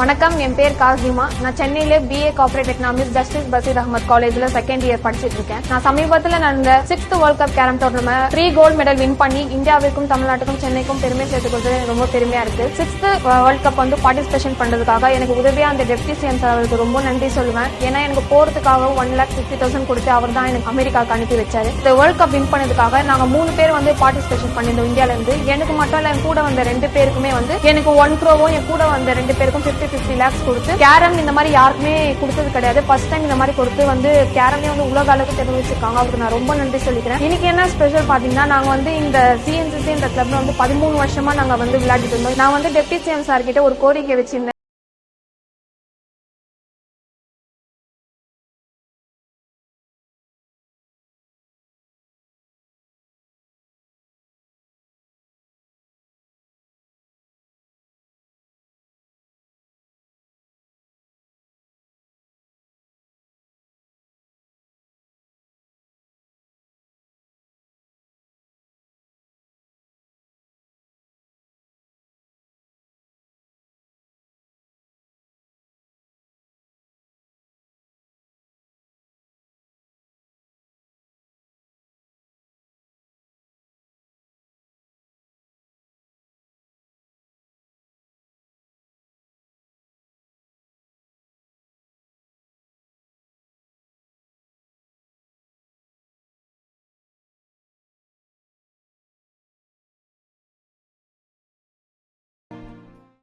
வணக்கம் என் பேர் காசிமா. நான் சென்னையில BA corporate economics justice Basheer Ahmed காலேஜ்ல செகண்ட் இயர் படிச்சிட்டு இருக்கேன். நான் சமீபத்தில் நடந்த sixth world cup carrom tournament three gold medal win பண்ணி இந்தியாவிற்கும் தமிழ்நாட்டுக்கும் சென்னைக்கும் பெருமை சேர்த்து கொடுத்தது ரொம்ப பெருமையா இருக்கு. சிக்ஸ்த் வேர்ல்ட் கப் வந்து பார்ட்டிசிபேஷன் பண்றதுக்காக எனக்கு உதவியா அந்த டெப்டி சிஎம் சார் அவருக்கு ரொம்ப நன்றி சொல்லுவேன். ஏன்னா எனக்கு போறதுக்காக ஒன் லேக் ஃபிஃப்டி தௌசண்ட் கொடுத்து அவர் தான் எனக்கு அமெரிக்காவுக்கு அனுப்பி வச்சாரு. இந்த வேர்ல்ட் கப் வின் பண்ணதுக்காக நாங்க மூணு பேர் வந்து பார்ட்டிசிபேஷன் பண்ணியிருந்தோம் இந்தியால இருந்து. எனக்கு மட்டும் இல்ல என் கூட வந்த ரெண்டு பேருக்குமே வந்து எனக்கு ஒன் க்ரோவும் என் கூட வந்த ரெண்டு பேருக்கும் பிப்டி ஃபிஃப்டி லேக்ஸ் கொடுத்து கேரம் இந்த மாதிரி யாருக்குமே கொடுத்தது கிடையாது. ஃபர்ஸ்ட் டைம் இந்த மாதிரி கொடுத்து வந்து கேரமே வந்து உலக அளவுக்கு தெரிவிச்சிருக்காங்க அவருக்கு நான் ரொம்ப நன்றி சொல்லிக்கிறேன். இன்னைக்கு என்ன ஸ்பெஷல் பாத்தீங்கன்னா நாங்க வந்து இந்த சிஎன்சிசி இந்த கிளப்ல வந்து பதிமூணு வருஷமா நாங்க வந்து விளையாடிட்டு இருந்தோம். நான் வந்து டெப்டி சிஎம் சார் கிட்ட ஒரு கோரிக்கை வச்சிருந்தேன்.